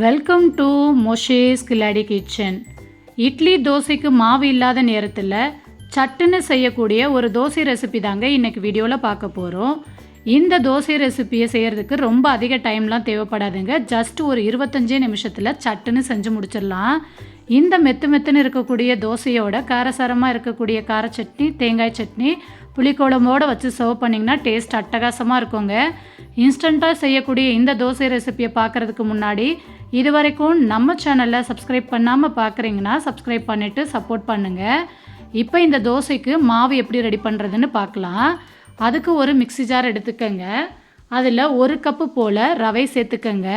Welcome to மொஷேஸ் Khiladi kitchen idli தோசைக்கு மாவு இல்லாத நேரத்தில் சட்டுன்னு செய்யக்கூடிய ஒரு தோசை ரெசிபி தாங்க இன்றைக்கி வீடியோவில் பார்க்க போகிறோம் இந்த தோசை ரெசிபியை செய்கிறதுக்கு ரொம்ப அதிக டைம்லாம் தேவைப்படாதுங்க. ஜஸ்ட் ஒரு இருபத்தஞ்சே நிமிஷத்தில் சட்டுன்னு செஞ்சு முடிச்சிடலாம். இந்த மெத்து மெத்துன்னு இருக்கக்கூடிய தோசையோட காரசாரமாக இருக்கக்கூடிய கார சட்னி தேங்காய் சட்னி புளிக்குழம்போடு வச்சு சர்வ் பண்ணிங்கன்னா டேஸ்ட் அட்டகாசமாக இருக்குங்க. இன்ஸ்டண்ட்டாக செய்யக்கூடிய இந்த தோசை ரெசிபியை பார்க்குறதுக்கு முன்னாடி இது வரைக்கும் நம்ம சேனலில் சப்ஸ்கிரைப் பண்ணாமல் பார்க்குறீங்கன்னா சப்ஸ்கிரைப் பண்ணிவிட்டு சப்போர்ட் பண்ணுங்கள் இப்போ இந்த தோசைக்கு மாவு எப்படி ரெடி பண்ணுறதுன்னு பார்க்கலாம் அதுக்கு ஒரு மிக்ஸி ஜார் எடுத்துக்கோங்க. அதில் ஒரு கப்பு போல் ரவை சேர்த்துக்கோங்க.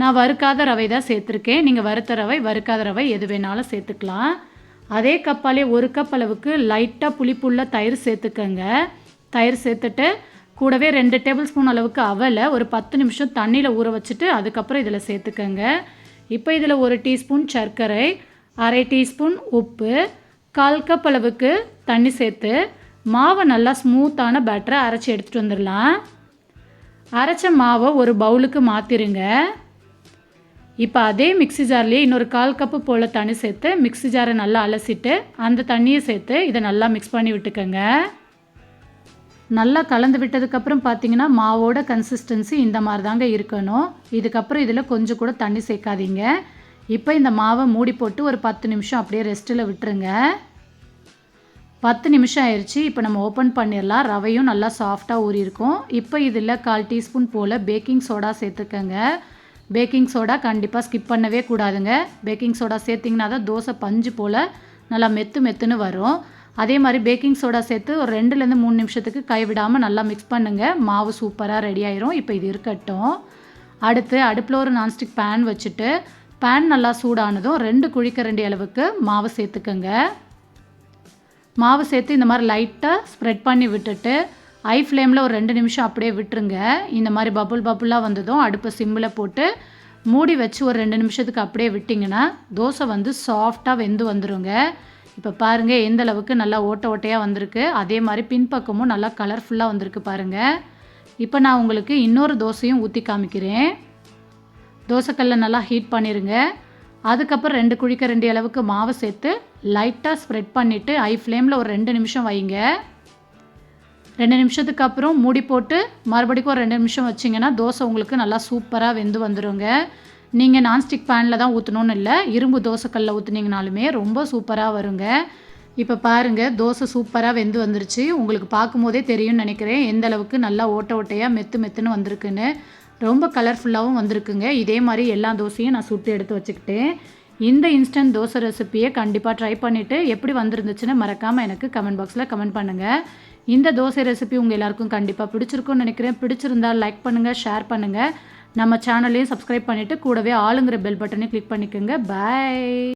நான் வறுக்காத ரவை தான் சேர்த்துருக்கேன். நீங்கள் வறுத்த ரவை வறுக்காத ரவை எது வேணாலும் சேர்த்துக்கலாம். அதே கப்பாலே ஒரு கப் அளவுக்கு லைட்டாக புளிப்புள்ள தயிர் சேர்த்துக்கோங்க. தயிர் சேர்த்துட்டு கூடவே ரெண்டு டேபிள் ஸ்பூன் அளவுக்கு அவலை ஒரு பத்து நிமிஷம் தண்ணியில் ஊற வச்சுட்டு அதுக்கப்புறம் இதில் சேர்த்துக்கோங்க. இப்போ இதில் ஒரு டீஸ்பூன் சர்க்கரை அரை டீஸ்பூன் உப்பு கால் கப் அளவுக்கு தண்ணி சேர்த்து மாவை நல்லா ஸ்மூத்தான பேட்டரை அரைச்சி எடுத்துகிட்டு வந்துடலாம். அரைச்ச மாவை ஒரு பவுலுக்கு மாற்றிருங்க இப்போ அதே மிக்ஸி ஜார்லேயே இன்னொரு கால் கப்பு போல் தண்ணி சேர்த்து மிக்ஸி ஜாரை நல்லா அலசிட்டு அந்த தண்ணியை சேர்த்து இதை நல்லா மிக்ஸ் பண்ணி விட்டுக்கோங்க. நல்லா கலந்து விட்டதுக்கப்புறம் பார்த்தீங்கன்னா மாவோட கன்சிஸ்டன்சி இந்த மாதிரி தாங்க இருக்கணும். இதுக்கப்புறம் இதில் கொஞ்சம் கூட தண்ணி சேர்க்காதீங்க. இப்போ இந்த மாவை மூடி போட்டு ஒரு பத்து நிமிஷம் அப்படியே ரெஸ்ட்டில் விட்டுருங்க. பத்து நிமிஷம் ஆயிடுச்சு இப்போ நம்ம ஓப்பன் பண்ணிடலாம் ரவையும் நல்லா சாஃப்டாக ஊறியிருக்கும் இப்போ இதில் கால் டீஸ்பூன் போல் பேக்கிங் சோடா சேர்த்துக்கங்க. பேக்கிங் சோடா கண்டிப்பாக ஸ்கிப் பண்ணவே கூடாதுங்க. பேக்கிங் சோடா சேர்த்திங்கன்னா தான் தோசை பஞ்சு போல் நல்லா மெத்து மெத்துன்னு வரும். அதே மாதிரி பேக்கிங் சோடா சேர்த்து ஒரு ரெண்டுலேருந்து மூணு நிமிஷத்துக்கு கைவிடாமல் நல்லா மிக்ஸ் பண்ணுங்கள் மாவு சூப்பராக ரெடி ஆயிரும். இப்போ இது இருக்கட்டும். அடுத்து அடுப்பில் ஒரு நான்ஸ்டிக் பேன் வச்சுட்டு பேன் நல்லா சூடானதும் ரெண்டு குழிக்கரண்டி அளவுக்கு மாவு சேர்த்துக்கோங்க. மாவு சேர்த்து இந்த மாதிரி லைட்டாக ஸ்ப்ரெட் பண்ணி விட்டுட்டு ஐ ஃப்ளேமில் ஒரு ரெண்டு நிமிஷம் அப்படியே விட்டுருங்க. இந்த மாதிரி பபுள் பபுளாக வந்ததும் அடுப்பை சிம்மில் போட்டு மூடி வச்சு ஒரு ரெண்டு நிமிஷத்துக்கு அப்படியே விட்டிங்கன்னா தோசை வந்து சாஃப்டாக வெந்து வந்துடுங்க இப்போ பாருங்கள் எந்த அளவுக்கு நல்லா ஓட்ட ஓட்டையாக வந்திருக்கு. அதே மாதிரி பின்பக்கமும் நல்லா கலர்ஃபுல்லாக வந்திருக்கு பாருங்கள் இப்போ நான் உங்களுக்கு இன்னொரு தோசையும் ஊற்றி காமிக்கிறேன். தோசைக்கல்லை நல்லா ஹீட் பண்ணிடுங்க அதுக்கப்புறம் ரெண்டு குழிக்க ரெண்டு அளவுக்கு மாவு சேர்த்து லைட்டாக ஸ்ப்ரெட் பண்ணிவிட்டு ஐ ஃப்ளேமில் ஒரு ரெண்டு நிமிஷம் வைங்க. ரெண்டு நிமிஷத்துக்கு அப்புறம் மூடி போட்டு மறுபடிக்கும் ஒரு ரெண்டு நிமிஷம் வச்சிங்கன்னா தோசை உங்களுக்கு நல்லா சூப்பராக வெந்து வந்துடுங்க நீங்கள் நான்ஸ்டிக் பேனில் தான் ஊற்றணுன்னு இல்லை இரும்பு தோசைக்கல்லில் ஊற்றுனீங்கனாலுமே ரொம்ப சூப்பராக வருங்க. இப்போ பாருங்கள் தோசை சூப்பராக வெந்து வந்துருச்சு. உங்களுக்கு பார்க்கும்போதே தெரியும்னு நினைக்கிறேன் எந்த அளவுக்கு நல்லா ஓட்ட ஓட்டையாக மெத்து மெத்துன்னு வந்திருக்குன்னு. ரொம்ப கலர்ஃபுல்லாகவும் வந்திருக்குங்க. இதே மாதிரி எல்லா தோசையும் நான் சுட்டு எடுத்து வச்சுக்கிட்டேன். இந்த இன்ஸ்டன்ட் தோசை ரெசிப்பியை கண்டிப்பாக ட்ரை பண்ணிவிட்டு எப்படி வந்திருந்துச்சுன்னு மறக்காமல் எனக்கு கமெண்ட் பாக்ஸில் கமெண்ட் பண்ணுங்கள் இந்த தோசை ரெசிபி உங்கள் எல்லாருக்கும் கண்டிப்பாக பிடிச்சிருக்கும்னு நினைக்கிறேன். பிடிச்சிருந்தால் லைக் பண்ணுங்கள் ஷேர் பண்ணுங்கள் நம்ம சேனலையும் சப்ஸ்கிரைப் பண்ணிவிட்டு கூடவே ஆளுங்கிற பெல் பட்டனையும் கிளிக் பண்ணிக்கோங்க. பாய்